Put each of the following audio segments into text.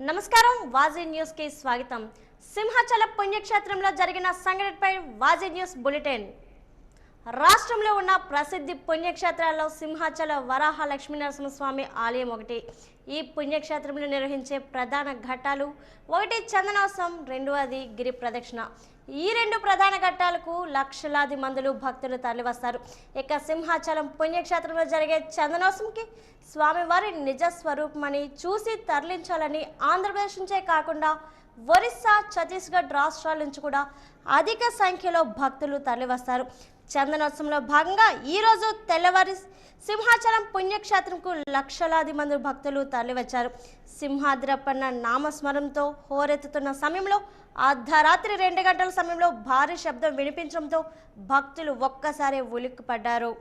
నమస్కారం. వాజీ న్యూస్కి స్వాగతం. సింహాచల పుణ్యక్షేత్రంలో జరిగిన సంఘటనపై వాజీ న్యూస్ బులెటిన్. రాష్ట్రంలో ఉన్న ప్రసిద్ధి పుణ్యక్షేత్రాల్లో సింహాచల వరాహ లక్ష్మీనరసింహస్వామి ఆలయం ఒకటి. ఈ పుణ్యక్షేత్రంలో నిర్వహించే ప్రధాన ఘట్టాలు ఒకటి చందనోత్సవం రెండవది గిరి ప్రదక్షిణ. ఈ రెండు ప్రధాన ఘట్టాలకు లక్షలాది మందులు భక్తులు తరలివస్తారు. ఇక సింహాచలం పుణ్యక్షేత్రంలో జరిగే చందనోత్సవంకి స్వామివారి నిజ స్వరూపమని చూసి తరలించాలని ఆంధ్రప్రదేశ్ నుంచే కాకుండా ఒరిస్సా ఛత్తీస్గఢ్ రాష్ట్రాల నుంచి కూడా అధిక సంఖ్యలో భక్తులు తరలివస్తారు. చందనోత్సవంలో భాగంగా ఈరోజు తెల్లవారి సింహాచలం పుణ్యక్షేత్రంకు లక్షలాది మంది భక్తులు తరలివచ్చారు. సింహాద్రప్పన్న నామస్మరంతో హోరెత్తుతున్న సమయంలో అర్ధరాత్రి రెండు గంటల సమయంలో భారీ శబ్దం వినిపించడంతో భక్తులు ఒక్కసారి ఉలిక్కిపడ్డారు.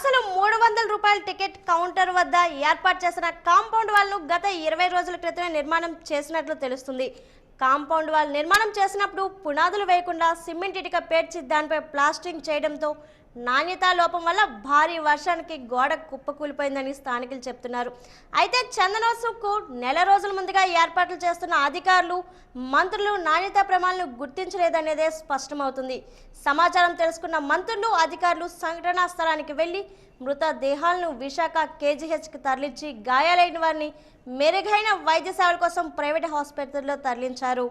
అసలు మూడు వందల రూపాయల టికెట్ కౌంటర్ వద్ద ఏర్పాటు చేసిన కాంపౌండ్ వాళ్ళను గత ఇరవై రోజుల క్రితమే నిర్మాణం చేసినట్లు తెలుస్తుంది. కాంపౌండ్ వాల్ నిర్మాణం చేసినప్పుడు పునాదులు వేయకుండా సిమెంట్ ఇటుక పేర్చి దానిపై ప్లాస్టింగ్ చేయడంతో నాణ్యతా లోపం వల్ల భారీ వర్షానికి గోడ కుప్పకూలిపోయిందని స్థానికులు చెప్తున్నారు. అయితే చందనోత్సవ్కు నెల రోజుల ముందుగా ఏర్పాట్లు చేస్తున్న అధికారులు మంత్రులు నాణ్యతా ప్రమాణాలను గుర్తించలేదనేదే స్పష్టమవుతుంది. సమాచారం తెలుసుకున్న మంత్రులు అధికారులు సంఘటనా స్థలానికి వెళ్ళి మృతదేహాలను విశాఖ కేజీహెచ్కి తరలించి గాయాలైన వారిని మెరుగైన వైద్య సేవల కోసం ప్రైవేట్ హాస్పిటల్లో తరలించారు.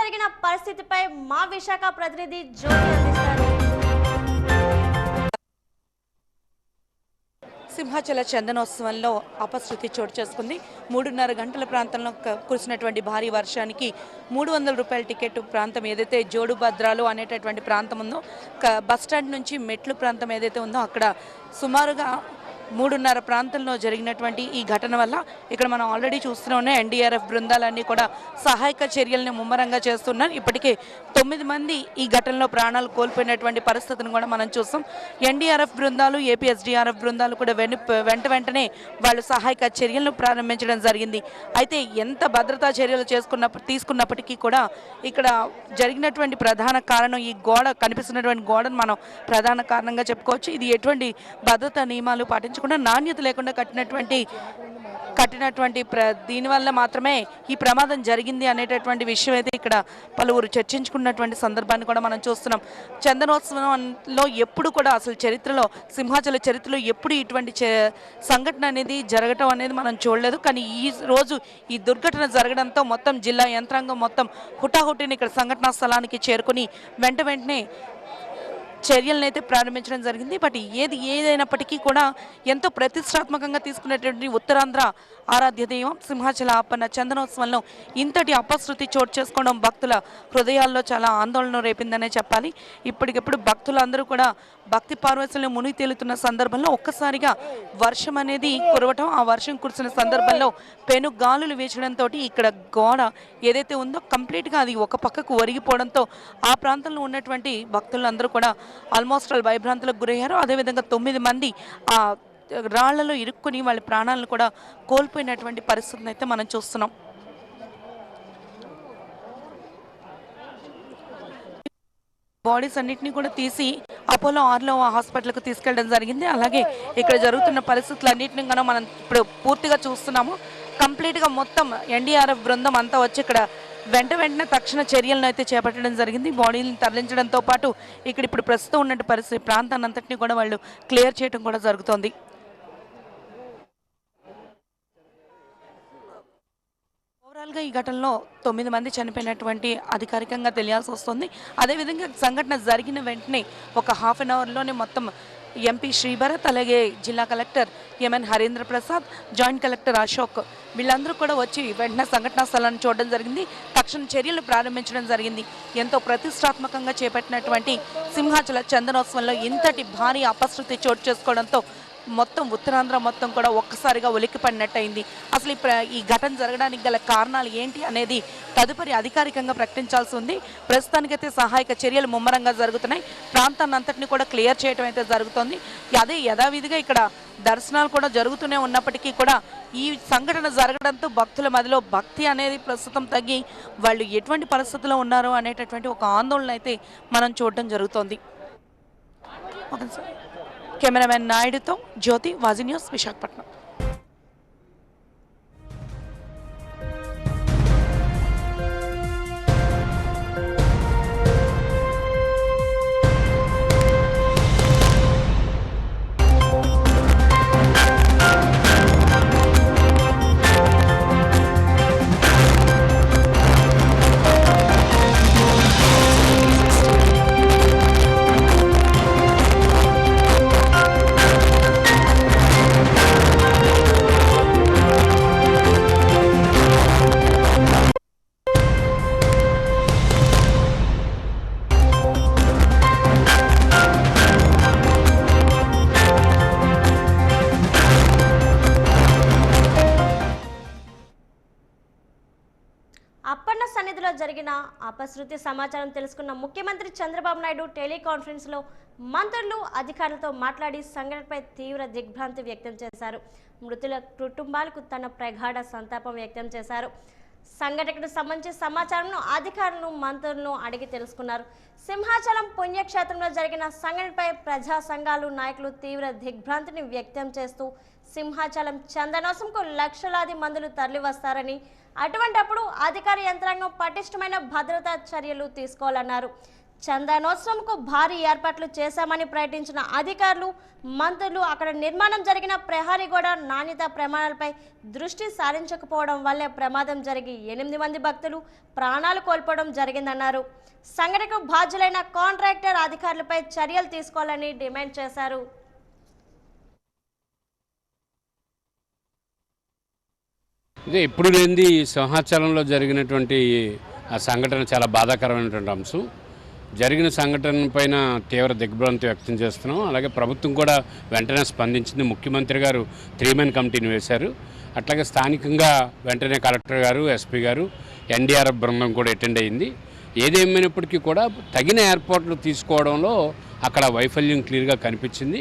జరిగిన పరిస్థితిపై మా విశాఖ ప్రతినిధి జ్యోతి అందిస్తారు. సింహాచల చందనోత్సవంలో అపశృతి చోటు చేసుకుంది. మూడున్నర గంటల ప్రాంతంలో కురిసినటువంటి భారీ వర్షానికి మూడు వందల రూపాయల టికెట్ ప్రాంతం ఏదైతే జోడు భద్రాలు అనేటటువంటి ప్రాంతం ఉందో బస్టాండ్ బస్ స్టాండ్ నుంచి మెట్లు ప్రాంతం ఏదైతే ఉందో అక్కడ సుమారుగా మూడున్నర ప్రాంతంలో జరిగినటువంటి ఈ ఘటన వల్ల ఇక్కడ మనం ఆల్రెడీ చూస్తూనే ఎన్డీఆర్ఎఫ్ బృందాలన్నీ కూడా సహాయక చర్యలను ముమ్మరంగా చేస్తున్నారు. ఇప్పటికే తొమ్మిది మంది ఈ ఘటనలో ప్రాణాలు కోల్పోయినటువంటి పరిస్థితిని కూడా మనం చూస్తాం. ఎన్డీఆర్ఎఫ్ బృందాలు ఏపీఎస్డీఆర్ఎఫ్ బృందాలు కూడా వెను వెంట వెంటనే వాళ్ళు సహాయక చర్యలను ప్రారంభించడం జరిగింది. అయితే ఎంత భద్రతా చర్యలు చేసుకున్నప్పుడు తీసుకున్నప్పటికీ కూడా ఇక్కడ జరిగినటువంటి ప్రధాన కారణం ఈ గోడ కనిపిస్తున్నటువంటి గోడను మనం ప్రధాన కారణంగా చెప్పుకోవచ్చు. ఇది ఎటువంటి భద్రతా నియమాలు పాటించు పాటించకుండా నాణ్యత లేకుండా కట్టినటువంటి కట్టినటువంటి ప్ర దీనివల్ల మాత్రమే ఈ ప్రమాదం జరిగింది అనేటటువంటి విషయం అయితే ఇక్కడ పలువురు చర్చించుకున్నటువంటి సందర్భాన్ని కూడా మనం చూస్తున్నాం. చందనోత్సవంలో ఎప్పుడు కూడా అసలు చరిత్రలో సింహాచల చరిత్రలో ఎప్పుడు ఇటువంటి చే- సంఘటన అనేది జరగటం అనేది మనం చూడలేదు. కానీ ఈ రోజు ఈ దుర్ఘటన జరగడంతో మొత్తం జిల్లా యంత్రాంగం మొత్తం హుటాహుటిని ఇక్కడ సంఘటనా స్థలానికి చేరుకుని వెంట వెంటనే చర్యలను అయితే ప్రారంభించడం జరిగింది. బట్ ఏది ఏదైనప్పటికీ కూడా ఎంతో ప్రతిష్టాత్మకంగా తీసుకునేటువంటి ఉత్తరాంధ్ర ఆరాధ్య దైవం సింహాచల అప్పన్న చందనోత్సవంలో ఇంతటి అపశృతి చోటు చేసుకోవడం భక్తుల హృదయాల్లో చాలా ఆందోళన రేపిందనే చెప్పాలి. ఇప్పటికిప్పుడు భక్తులందరూ కూడా భక్తి పార్వశంలో మునిగి తేలుతున్న సందర్భంలో ఒక్కసారిగా వర్షం అనేది కురవటం ఆ వర్షం కురిసిన సందర్భంలో పెను గాలులు వీచడంతో ఇక్కడ గోడ ఏదైతే ఉందో కంప్లీట్గా అది ఒక పక్కకు ఒరిగిపోవడంతో ఆ ప్రాంతంలో ఉన్నటువంటి భక్తులందరూ కూడా ఆల్మోస్ట్ వాళ్ళు భయభ్రాంతులకు గురయ్యారు. అదేవిధంగా తొమ్మిది మంది ఆ రాళ్ళలో ఇరుక్కుని వాళ్ళ ప్రాణాలను కూడా కోల్పోయినటువంటి పరిస్థితిని అయితే మనం చూస్తున్నాం. బాడీస్ అన్నిటిని కూడా తీసి అపోలో ఆర్లో హాస్పిటల్కు తీసుకెళ్ళడం జరిగింది. అలాగే ఇక్కడ జరుగుతున్న పరిస్థితులన్నింటినీ కూడా మనం ఇప్పుడు పూర్తిగా చూస్తున్నాము. కంప్లీట్గా మొత్తం ఎన్డీఆర్ఎఫ్ బృందం అంతా వచ్చి ఇక్కడ వెంట వెంటనే తక్షణ చర్యలను అయితే చేపట్టడం జరిగింది. బాడీని తరలించడంతో పాటు ఇక్కడ ఇప్పుడు ప్రస్తుతం ఉన్న పరిస్థితి ప్రాంతాన్ని అంతటిని కూడా వాళ్ళు క్లియర్ చేయడం కూడా జరుగుతోంది. ఓవరాల్గా ఈ ఘటనలో తొమ్మిది మంది చనిపోయినటువంటి అధికారికంగా తెలియాల్సి వస్తుంది. అదేవిధంగా సంఘటన జరిగిన వెంటనే ఒక హాఫ్ అన్ అవర్లోనే మొత్తం ఎంపీ శ్రీభరత్ అలాగే జిల్లా collector MN Harendra Prasad joint collector Ashok. వీళ్ళందరూ కూడా వచ్చి వెంటనే సంఘటనా స్థలాన్ని చూడడం జరిగింది. తక్షణ చర్యలు ప్రారంభించడం జరిగింది. ఎంతో ప్రతిష్టాత్మకంగా చేపట్టినటువంటి సింహాచల చందనోత్సవంలో ఇంతటి భారీ అపశృతి చోటు చేసుకోవడంతో మొత్తం ఉత్తరాంధ్ర మొత్తం కూడా ఒక్కసారిగా ఉలిక్కిపడినట్టయింది అసలు ఈ ఈ ఘటన జరగడానికి గల కారణాలు ఏంటి అనేది తదుపరి అధికారికంగా ప్రకటించాల్సి ఉంది. ప్రస్తుతానికైతే సహాయక చర్యలు ముమ్మరంగా జరుగుతున్నాయి. ప్రాంతాన్ని అంతటిని కూడా క్లియర్ చేయడం అయితే జరుగుతోంది. అదే యథావిధిగా ఇక్కడ దర్శనాలు కూడా జరుగుతూనే ఉన్నప్పటికీ కూడా ఈ సంఘటన జరగడంతో భక్తుల మధ్యలో భక్తి అనేది ప్రస్తుతం తగ్గి వాళ్ళు ఎటువంటి పరిస్థితుల్లో ఉన్నారో అనేటటువంటి ఒక ఆందోళన అయితే మనం చూడడం జరుగుతోంది. ఓకే సార్ కెమెరామెన్ నాయుడుతో జ్యోతి వాజీ న్యూస్ విశాఖపట్నం. పూర్తి సమాచారం తెలుసుకున్న ముఖ్యమంత్రి చంద్రబాబు నాయుడు టెలికాన్ఫరెన్స్లో మంత్రులు అధికారులతో మాట్లాడి సంఘటనపై తీవ్ర దిగ్భ్రాంతి వ్యక్తం చేశారు. మృతుల కుటుంబాలకు తన ప్రగాఢ సంతాపం వ్యక్తం చేశారు. సంఘటనకు సంబంధించిన సమాచారంను అధికారులను మంత్రులను అడిగి తెలుసుకున్నారు. సింహాచలం పుణ్యక్షేత్రంలో జరిగిన సంఘటనపై ప్రజా సంఘాలు నాయకులు తీవ్ర దిగ్భ్రాంతిని వ్యక్తం చేస్తూ సింహాచలం చందనోసంకు లక్షలాది మందులు తరలివస్తారని అటువంటప్పుడు అధికార యంత్రాంగం పటిష్టమైన భద్రతా చర్యలు తీసుకోవాలన్నారు. చందనోత్సవంకు భారీ ఏర్పాట్లు చేశామని ప్రకటించిన అధికారులు మంత్రులు అక్కడ నిర్మాణం జరిగిన ప్రహారీ గోడ నాణ్యత ప్రమాణాలపై దృష్టి సారించకపోవడం వల్లే ప్రమాదం జరిగి ఎనిమిది మంది భక్తులు ప్రాణాలు కోల్పోవడం జరిగిందన్నారు. సంఘటనకు బాధ్యులైన కాంట్రాక్టర్ అధికారులపై చర్యలు తీసుకోవాలని డిమాండ్ చేశారు. ఇదే ఇప్పుడు లేనిది సింహాచలంలో జరిగినటువంటి ఆ సంఘటన చాలా బాధాకరమైనటువంటి అంశం. జరిగిన సంఘటన పైన తీవ్ర దిగ్భ్రాంతి వ్యక్తం చేస్తున్నాం. అలాగే ప్రభుత్వం కూడా వెంటనే స్పందించింది. ముఖ్యమంత్రి గారు త్రీ మెన్ కమిటీని వేశారు. అట్లాగే స్థానికంగా వెంటనే కలెక్టర్ గారు ఎస్పీ గారు ఎన్డీఆర్ఎఫ్ బృందం కూడా అటెండ్ అయింది. ఏదేమైనప్పటికీ కూడా తగిన ఏర్పాట్లు తీసుకోవడంలో అక్కడ వైఫల్యం క్లియర్గా కనిపించింది.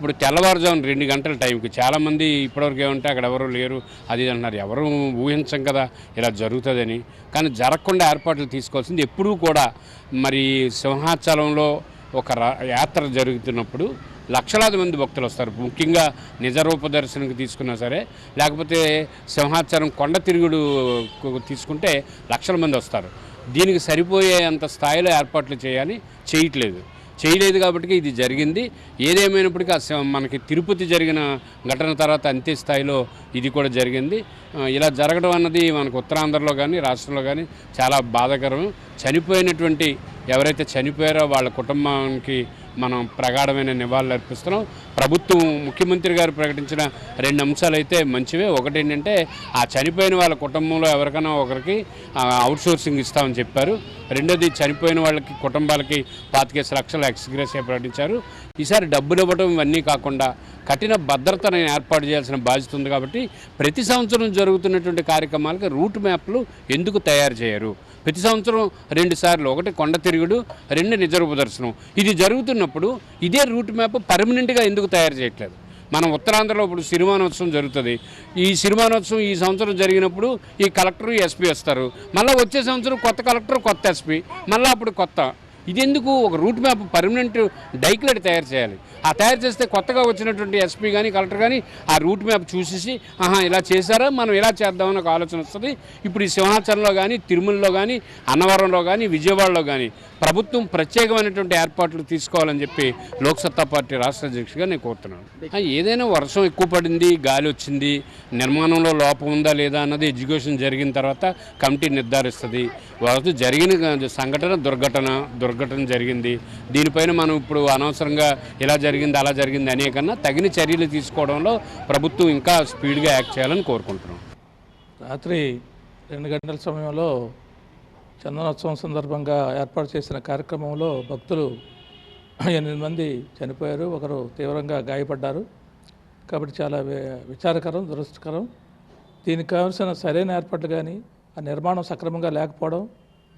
ఇప్పుడు తెల్లవారుజామున రెండు గంటల టైంకి చాలామంది ఇప్పటివరకు ఏమంటే అక్కడ ఎవరు లేరు అది అంటున్నారు. ఎవరు ఊహించం కదా ఇలా జరుగుతుందని. కానీ జరగకుండా ఏర్పాట్లు తీసుకోవాల్సింది ఎప్పుడూ కూడా మరి సింహాచలంలో ఒక రా- యాత్ర జరుగుతున్నప్పుడు లక్షలాది మంది భక్తులు వస్తారు. ముఖ్యంగా నిజరూప దర్శనంకి తీసుకున్నా సరే లేకపోతే సింహాచలం కొండ తిరుగుడు తీసుకుంటే లక్షల మంది వస్తారు. దీనికి సరిపోయే అంత స్థాయిలో ఏర్పాట్లు చేయాలి చేయట్లేదు. చేయలేదు కాబట్టి ఇది జరిగింది. ఏదేమైనప్పటికీ మనకి తిరుపతి జరిగిన ఘటన తర్వాత అంతే స్థాయిలో ఇది కూడా జరిగింది. ఇలా జరగడం అన్నది మనకు ఉత్తరాంధ్రలో కానీ రాష్ట్రంలో కానీ చాలా బాధాకరం. చనిపోయినటువంటి ఎవరైతే చనిపోయారో వాళ్ళ కుటుంబానికి మనం ప్రగాఢమైన నివాళులు అర్పిస్తున్నాం. ప్రభుత్వం ముఖ్యమంత్రి గారు ప్రకటించిన రెండు అంశాలు అయితే మంచివే. ఒకటి ఏంటంటే ఆ చనిపోయిన వాళ్ళ కుటుంబంలో ఎవరికైనా ఒకరికి అవుట్సోర్సింగ్ ఇస్తామని చెప్పారు. రెండోది చనిపోయిన వాళ్ళకి కుటుంబాలకి పాతికేసి లక్షల ఎక్స్గ్రెస్ ప్రకటించారు ఈసారి డబ్బులు ఇవ్వడం ఇవన్నీ కాకుండా కఠిన భద్రతను ఏర్పాటు చేయాల్సిన బాధ్యత ఉంది కాబట్టి ప్రతి సంవత్సరం జరుగుతున్నటువంటి కార్యక్రమాలకు రూట్ మ్యాప్లు ఎందుకు తయారు చేయరు? ప్రతి సంవత్సరం రెండు సార్లు ఒకటి కొండ తిరుగుడు రెండు నిజరూప దర్శనం. ఇది జరుగుతున్నప్పుడు ఇదే రూట్ మ్యాప్ పర్మనెంట్గా ఎందుకు తయారు చేయట్లేదు? మనం ఉత్తరాంధ్రలో ఇప్పుడు సిరిమానోత్సవం జరుగుతుంది. ఈ సిరిమానోత్సవం ఈ సంవత్సరం జరిగినప్పుడు ఈ కలెక్టర్ ఎస్పీ వస్తారు. మళ్ళీ వచ్చే సంవత్సరం కొత్త కలెక్టర్ కొత్త ఎస్పీ. మళ్ళీ అప్పుడు కొత్త. ఇది ఎందుకు ఒక రూట్ మ్యాప్ పర్మనెంట్ డైక్లెట్ తయారు చేయాలి? ఆ తయారు చేస్తే కొత్తగా వచ్చినటువంటి ఎస్పీ కానీ కలెక్టర్ కానీ ఆ రూట్ మ్యాప్ చూసేసి ఆహా ఇలా చేశారా? మనం ఇలా చేద్దామని ఒక ఆలోచన వస్తుంది. ఇప్పుడు ఈ సింహాచలంలో కానీ తిరుమలలో కానీ అన్నవరంలో కానీ విజయవాడలో కానీ ప్రభుత్వం ప్రత్యేకమైనటువంటి ఏర్పాట్లు తీసుకోవాలని చెప్పి లోక్సత్తా పార్టీ రాష్ట్ర అధ్యక్షుడిగా నేను కోరుతున్నాను. ఏదైనా వర్షం ఎక్కువ పడింది గాలి వచ్చింది నిర్మాణంలో లోపం ఉందా లేదా అన్నది ఎడ్యుకేషన్ జరిగిన తర్వాత కమిటీ నిర్ధారిస్తుంది. వరద జరిగిన సంఘటన దుర్ఘటన దుర్ఘటన జరిగింది. దీనిపైన మనం ఇప్పుడు అనవసరంగా ఇలా జరిగింది అలా జరిగింది అనే కన్నా తగిన చర్యలు తీసుకోవడంలో ప్రభుత్వం ఇంకా స్పీడ్గా యాక్ట్ చేయాలని కోరుకుంటున్నాం. రాత్రి రెండు గంటల సమయంలో చందనోత్సవం సందర్భంగా ఏర్పాటు చేసిన కార్యక్రమంలో భక్తులు ఎనిమిది మంది చనిపోయారు. ఒకరు తీవ్రంగా గాయపడ్డారు. కాబట్టి చాలా విచారకరం దురదృష్టకరం. దీనికి కావాల్సిన సరైన ఏర్పాట్లు కానీ ఆ నిర్మాణం సక్రమంగా లేకపోవడం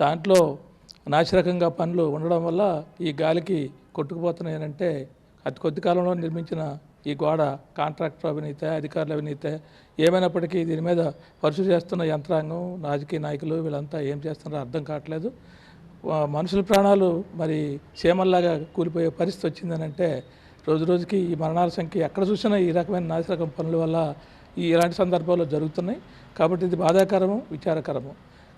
దాంట్లో నాశరకంగా పనులు ఉండడం వల్ల ఈ గాలికి కొట్టుకుపోతున్నాయనంటే అతి కొద్ది కాలంలో నిర్మించిన ఈ గోడ కాంట్రాక్టర్ అవినీతే అధికారుల అవినీతే ఏమైనప్పటికీ దీని మీద పరిశు చేస్తున్న యంత్రాంగం రాజకీయ నాయకులు వీళ్ళంతా ఏం చేస్తున్నారో అర్థం కావట్లేదు. మనుషుల ప్రాణాలు మరి చీమల్లాగా కూలిపోయే పరిస్థితి వచ్చిందనంటే రోజు రోజుకి ఈ మరణాల సంఖ్య ఎక్కడ చూసినా ఈ రకమైన నాశరకం పనుల వల్ల ఈ ఇలాంటి సందర్భాల్లో జరుగుతున్నాయి. కాబట్టి ఇది బాధాకరము విచారకరము.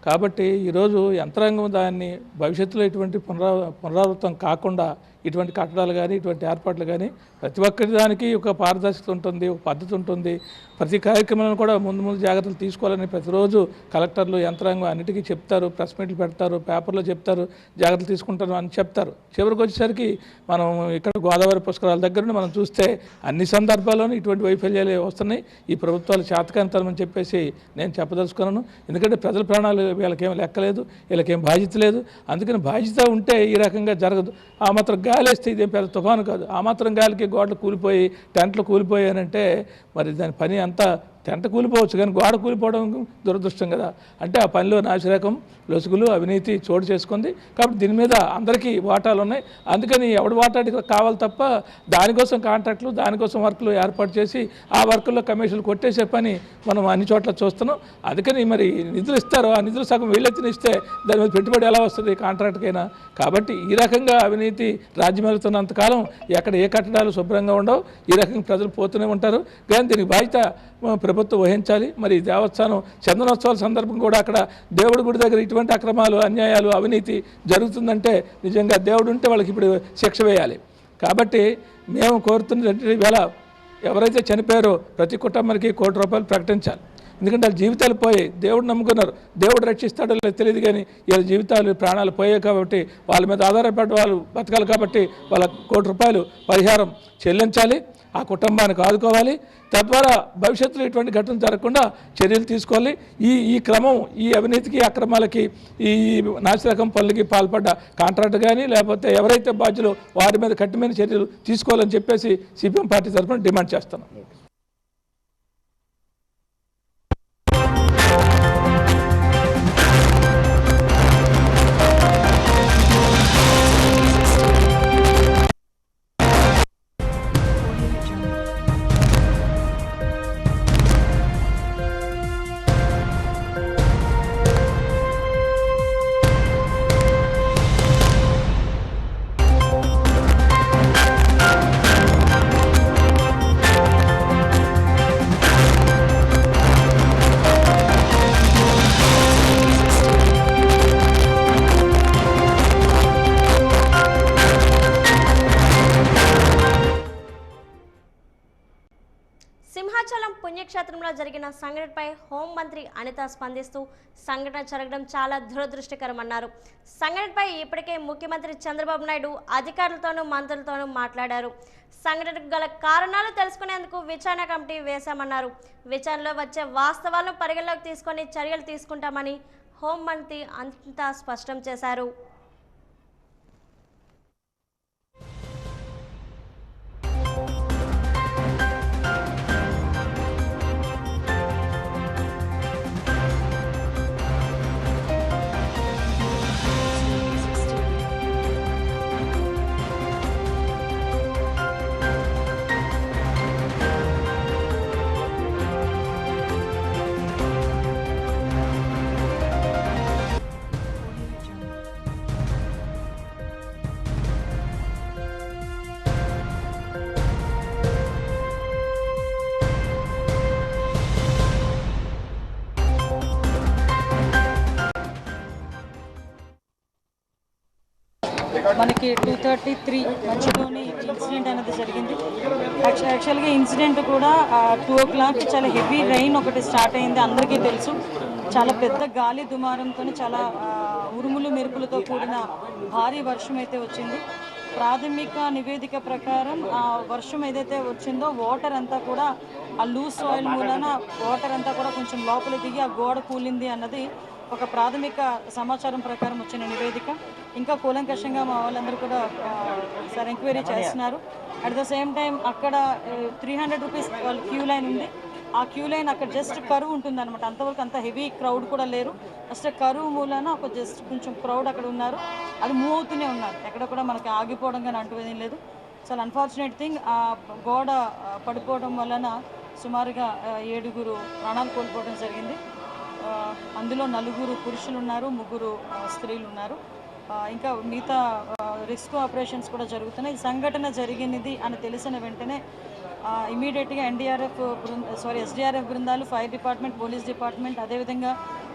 కాబట్టి ఈరోజు యంత్రాంగం దాన్ని భవిష్యత్తులో ఇటువంటి పునరా పునరావృతం కాకుండా ఇటువంటి కట్టడాలు కానీ ఇటువంటి ఏర్పాట్లు కానీ ప్రతి ఒక్కరి దానికి ఒక పారదర్శకత ఉంటుంది ఒక పద్ధతి ఉంటుంది. ప్రతి కార్యక్రమాలను కూడా ముందు ముందు జాగ్రత్తలు తీసుకోవాలని ప్రతిరోజు కలెక్టర్లు యంత్రాంగం అన్నిటికీ చెప్తారు ప్రెస్ మీట్లు పెడతారు పేపర్లో చెప్తారు జాగ్రత్తలు తీసుకుంటారు అని చెప్తారు. చివరికి వచ్చేసరికి మనం ఇక్కడ గోదావరి పుష్కరాల దగ్గర నుండి మనం చూస్తే అన్ని సందర్భాల్లోనూ ఇటువంటి వైఫల్యాలు వస్తున్నాయి. ఈ ప్రభుత్వాలు చేతకాంతరం చెప్పేసి నేను చెప్పదలుచుకున్నాను. ఎందుకంటే ప్రజల ప్రాణాలు వీళ్ళకేం లెక్కలేదు వీళ్ళకేం బాధ్యత లేదు. అందుకని బాధ్యత ఉంటే ఈ రకంగా జరగదు. ఆ మాత్రం గాలేస్తే ఇదేం పెద్ద తుఫాను కాదు. ఆ మాత్రం గాలికి గోడలు కూలిపోయి టెంట్లు కూలిపోయానంటే మరి దాని పని అంతా టెంట కూలిపోవచ్చు కానీ గోడ కూలిపోవడం దురదృష్టం కదా. అంటే ఆ పనిలో నాశరకం లొసుగులు అవినీతి చోటు చేసుకుంది. కాబట్టి దీని మీద అందరికీ వాటాలు ఉన్నాయి. అందుకని ఎవడు వాటాడి కావాలి తప్ప దానికోసం కాంట్రాక్టులు దానికోసం వర్కులు ఏర్పాటు చేసి ఆ వర్కుల్లో కమిషన్లు కొట్టేసే పని మనం అన్ని చోట్ల చూస్తున్నాం. అందుకని మరి నిధులు ఇస్తారు ఆ నిధులు సగం వీళ్ళెత్తిన ఇస్తే దాని మీద పెట్టుబడి ఎలా వస్తుంది కాంట్రాక్ట్కైనా? కాబట్టి ఈ రకంగా అవినీతి రాజ్యమేలుతున్నంత కాలం ఎక్కడ ఏ కట్టడాలు శుభ్రంగా ఉండవు. ఈ రకంగా ప్రజలు పోతూనే ఉంటారు. కానీ దీనికి బాధ్యత ప్రభుత్వం వహించాలి. మరి దేవస్థానం చందనోత్సవాల సందర్భం కూడా అక్కడ దేవుడి గుడి దగ్గర ఇటు ఇటువంటి అక్రమాలు అన్యాయాలు అవినీతి జరుగుతుందంటే నిజంగా దేవుడు ఉంటే వాళ్ళకి ఇప్పుడు శిక్ష వేయాలి. కాబట్టి మేము కోరుతున్నటువంటి వేళ ఎవరైతే చనిపోయారో ప్రతి కుటుంబానికి కోటి రూపాయలు ప్రకటించాలి. ఎందుకంటే వాళ్ళ జీవితాలు పోయాయి దేవుడు నమ్ముకున్నారు. దేవుడు రక్షిస్తాడో లేదో తెలియదు కానీ వీళ్ళ జీవితాలు ప్రాణాలు పోయాయి కాబట్టి వాళ్ళ మీద ఆధారపడి వాళ్ళు బతకాలి కాబట్టి వాళ్ళ కోటి రూపాయలు పరిహారం చెల్లించాలి. ఆ కుటుంబానికి ఆదుకోవాలి. తద్వారా భవిష్యత్తులో ఇటువంటి ఘటన జరగకుండా చర్యలు తీసుకోవాలి. ఈ ఈ క్రమం ఈ అవినీతికి అక్రమాలకి ఈ నాసిరకం పనులకి పాల్పడ్డ కాంట్రాక్ట్ కానీ లేకపోతే ఎవరైతే బాధ్యులు వారి మీద కఠినమైన చర్యలు తీసుకోవాలని చెప్పేసి సిపిఎం పార్టీ తరఫున డిమాండ్ చేస్తున్నాం. అనిత స్పందిస్తూ సంఘటన జరగడం చాలా దురదృష్టకరమన్నారు. సంఘటనపై ఇప్పటికే ముఖ్యమంత్రి చంద్రబాబు నాయుడు అధికారులతోనూ మంత్రులతోనూ మాట్లాడారు. సంఘటనకు గల కారణాలు తెలుసుకునేందుకు విచారణ కమిటీ వేశామన్నారు. విచారణలో వచ్చే వాస్తవాలను పరిగణలోకి తీసుకొని చర్యలు తీసుకుంటామని హోంమంత్రి అంతా స్పష్టం చేశారు. మనకి టూ థర్టీ త్రీ మధ్యలోనే ఇన్సిడెంట్ అనేది జరిగింది. యాక్చువల్గా ఇన్సిడెంట్ కూడా టూ ఓ క్లాక్ చాలా హెవీ రైన్ ఒకటి స్టార్ట్ అయింది అందరికీ తెలుసు. చాలా పెద్ద గాలి దుమారంతో చాలా ఉరుములు మెరుపులతో కూడిన భారీ వర్షం అయితే వచ్చింది. ప్రాథమిక నివేదిక ప్రకారం ఆ వర్షం ఏదైతే వచ్చిందో వాటర్ అంతా కూడా ఆ లూజ్ సాయిల్ మూలన వాటర్ అంతా కూడా కొంచెం లోపల దిగి ఆ గోడ కూలింది అన్నది ఒక ప్రాథమిక సమాచారం ప్రకారం వచ్చిన నివేదిక. ఇంకా కూలంకషంగా మా వాళ్ళందరూ కూడా సార్ ఎంక్వైరీ చేస్తున్నారు. అట్ ద సేమ్ టైం అక్కడ త్రీ హండ్రెడ్ రూపీస్ వాళ్ళ క్యూ లైన్ ఉంది. ఆ క్యూ లైన్ అక్కడ జస్ట్ కరువు ఉంటుంది అనమాట అంతవరకు అంత హెవీ క్రౌడ్ కూడా లేరు. జస్ట్ కరువు మూలాన ఒక జస్ట్ కొంచెం క్రౌడ్ అక్కడ ఉన్నారు. అది మూవ్ అవుతూనే ఉన్నారు. ఎక్కడ కూడా మనకి ఆగిపోవడం కానీ అంటూ ఏం లేదు చాలా అన్ఫార్చునేట్ థింగ్ ఆ గోడ పడిపోవడం వలన సుమారుగా ఏడుగురు ప్రాణాలు కోల్పోవడం జరిగింది. అందులో నలుగురు పురుషులు ఉన్నారు ముగ్గురు స్త్రీలు ఉన్నారు. ఇంకా మిగతా రిస్క్ ఆపరేషన్స్ కూడా జరుగుతున్నాయి. సంఘటన జరిగినది అని తెలిసిన వెంటనే ఇమీడియట్గా ఎన్డీఆర్ఎఫ్ బృంద సారీ ఎస్డీఆర్ఎఫ్ బృందాలు ఫైర్ డిపార్ట్మెంట్ పోలీస్ డిపార్ట్మెంట్ అదేవిధంగా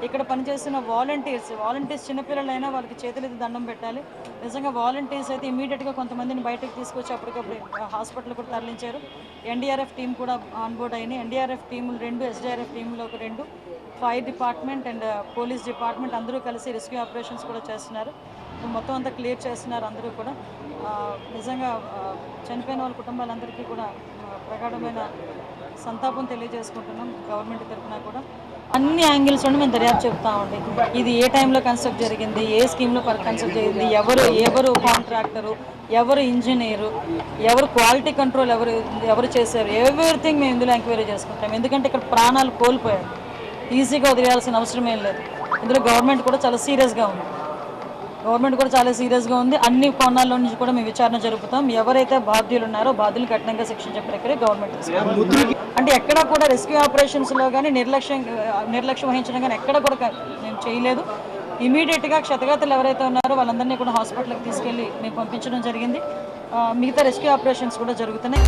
ఇక్కడ పనిచేస్తున్న వాలంటీర్స్ వాలంటీర్స్ చిన్నపిల్లలైనా వాళ్ళకి చేతులైతే దండం పెట్టాలి. నిజంగా వాలంటీర్స్ అయితే ఇమీడియట్గా కొంతమందిని బయటకు తీసుకొచ్చి అప్పటికప్పుడు హాస్పిటల్ కూడా తరలించారు. ఎన్డీఆర్ఎఫ్ టీం కూడా ఆన్బోర్డ్ అయినాయి. ఎన్డీఆర్ఎఫ్ టీములు రెండు ఎస్డీఆర్ఎఫ్ టీంలో ఒక రెండు. Fire department and police department అందరూ కలిసి రెస్క్యూ ఆపరేషన్స్ కూడా చేస్తున్నారు. మొత్తం అంతా క్లియర్ చేస్తున్నారు అందరూ కూడా. నిజంగా చనిపోయిన వాళ్ళ కుటుంబాలందరికీ కూడా ప్రగాఢమైన సంతాపం తెలియజేసుకుంటున్నాం గవర్నమెంట్ తరఫున కూడా. అన్ని యాంగిల్స్ నుండి మేము దర్యాప్తు చెప్తామండి ఇది ఏ టైంలో కన్స్ట్రక్ట్ జరిగింది ఏ స్కీమ్లో కన్స్ట్రక్ట్ జరిగింది ఎవరు ఎవరు కాంట్రాక్టరు ఎవరు ఇంజనీరు ఎవరు క్వాలిటీ కంట్రోల్ ఎవరు ఎవరు చేశారు ఎవ్రీథింగ్ మేము ఇందులో ఎంక్వైరీ చేసుకుంటాం. ఎందుకంటే ఇక్కడ ప్రాణాలు కోల్పోయారు ఈజీగా వదిలేయాల్సిన అవసరం ఏం లేదు. ఇందులో గవర్నమెంట్ కూడా చాలా సీరియస్గా ఉంది. గవర్నమెంట్ కూడా చాలా సీరియస్గా ఉంది. అన్ని కోణాల్లో నుంచి కూడా మేము విచారణ జరుపుతాం. ఎవరైతే బాధ్యులు ఉన్నారో బాధ్యులు కఠినంగా శిక్షించే ప్రక్రియ గవర్నమెంట్ అంటే ఎక్కడ కూడా రెస్క్యూ ఆపరేషన్స్లో కానీ నిర్లక్ష్యం నిర్లక్ష్యం వహించడం కానీ ఎక్కడ కూడా మేము చేయలేదు. ఇమీడియట్గా క్షతగాతులు ఎవరైతే ఉన్నారో వాళ్ళందరినీ కూడా హాస్పిటల్కి తీసుకెళ్ళి మేము పంపించడం జరిగింది. మిగతా రెస్క్యూ ఆపరేషన్స్ కూడా జరుగుతున్నాయి.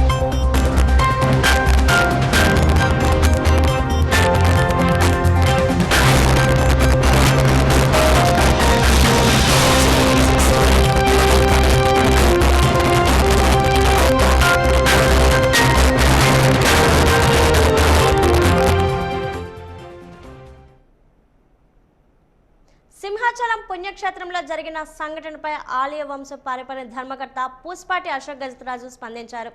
సింహాచలం పుణ్యక్షేత్రంలో జరిగిన సంఘటనపై ఆలయ వంశ పారిపడిన ధర్మకర్త పూస్పాటి అశోక్ గజపతిరాజు స్పందించారు.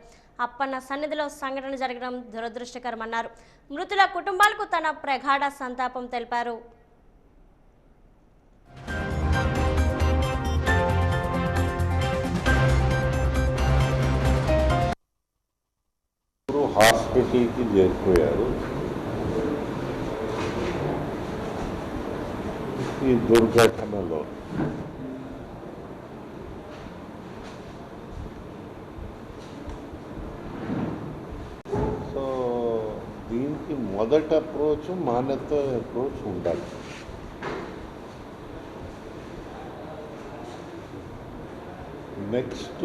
అప్పన్న సన్నిధిలో సంఘటన జరగడం దురదృష్టకరమన్నారు. మృతుల కుటుంబాలకు తన ప్రగాఢ సంతాపం తెలిపారు. హాస్పిటల్కి చేరిపోయారు. ఈ దుర్ఘటనలో. సో దీనికి మొదటి అప్రోచ్ మాన్యత అప్రోచ్ ఉండాలి. నెక్స్ట్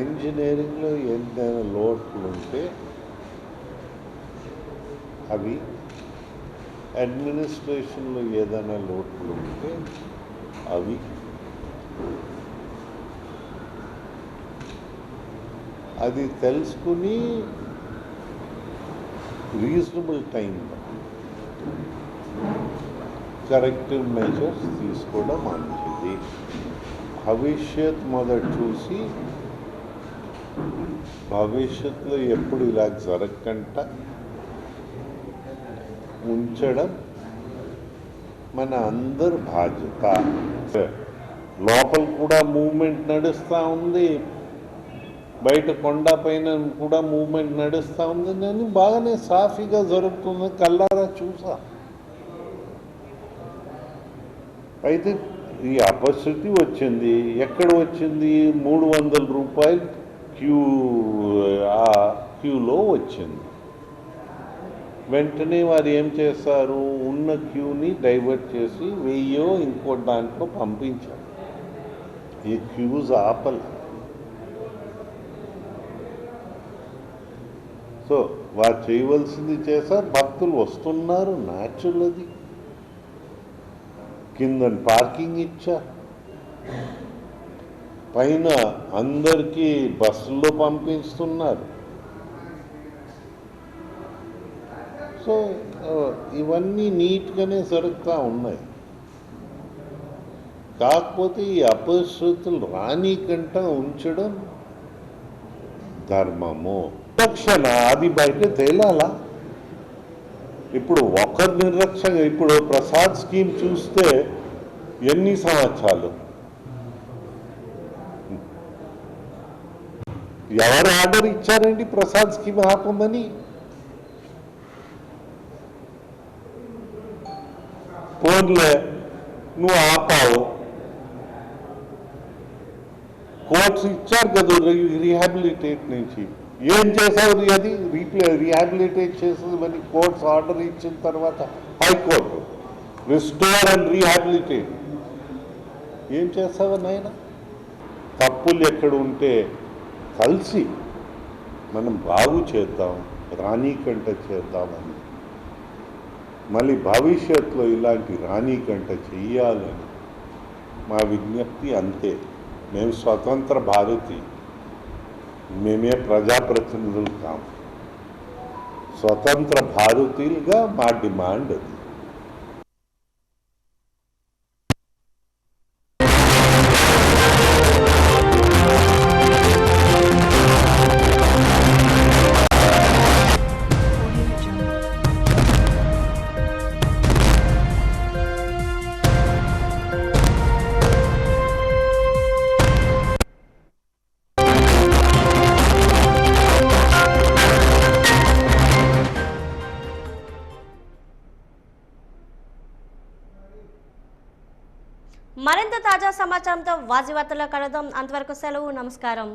ఇంజనీరింగ్లో ఏదైనా లోట్లు ఉంటే అవి అడ్మినిస్ట్రేషన్లో ఏదైనా లోట్లు ఉంటే అవి అది తెలుసుకుని రీజనబుల్ టైంలో కరెక్టివ్ మెజర్స్ తీసుకోవడం మంచిది. భవిష్యత్ మొదట చూసి భవిష్యత్తులో ఎప్పుడు ఇలా జరగకుండా ఉంచడం మన అందరి బాధ్యత. లోపల కూడా మూమెంట్ నడుస్తూ ఉంది. బయట కొండ పైన కూడా మూమెంట్ నడుస్తూ ఉంది. నేను బాగానే సాఫీగా జరుగుతుంది. కల్లారా చూసా. అయితే ఈ అపశృతి వచ్చింది. ఎక్కడ వచ్చింది? మూడు వందల రూపాయలు క్యూ క్యూలో వచ్చింది. వెంటనే వారు ఏం చేస్తారు? ఉన్న క్యూని డైవర్ట్ చేసి వెయ్యో ఇంకో దాంట్లో పంపించారు ఈ క్యూస్ ఆపల్. సో వారు చేయవలసింది చేశారు భక్తులు వస్తున్నారు న్యాచురల్ అది కింద పార్కింగ్ ఇచ్చా. పైన అందరికీ బస్సుల్లో పంపిస్తున్నారు. సో ఇవన్నీ నీట్గానే జరుగుతూ ఉన్నాయి. కాకపోతే ఈ అపశృతులు రానికంట ఉంచడం ధర్మము. రక్షణ అది బయట తేలాలా? ఇప్పుడు ఒకరు నిర్రక్షణ ఇప్పుడు ప్రసాద్ స్కీమ్ చూస్తే ఎన్ని సంవత్సరాలు? ఎవరు ఆర్డర్ ఇచ్చారండి ప్రసాద్ స్కీమ్ ఆపమని? ఫోన్లే నువ్వు ఆపావు కోర్ట్స్ ఇచ్చారు కదా రీహాబిలిటేట్ నుంచి. ఏం చేసావు రీ- అది? రీప్లే రీహాబిలిటేట్ చేసేది మరి కోర్ట్స్ ఆర్డర్ ఇచ్చిన తర్వాత హైకోర్టు. రిస్టోర్ అండ్ రీహాబిలిటేట్ ఏం చేస్తావు నాయన? తప్పులు ఎక్కడ ఉంటే కలిసి మనం బాగు చేద్దాం రాణీకంట చేద్దామని. మళ్ళీ భవిష్యత్తులో ఇలాంటి రాణీకంట చెయ్యాలని మా విజ్ఞప్తి అంతే. మేము స్వతంత్ర భారతి. మేమే ప్రజాప్రతినిధులు కాము. స్వతంత్ర భారతీయులుగా మా డిమాండ్ అది. మరింత కలదాం అంతవరకు సెలవు నమస్కారం.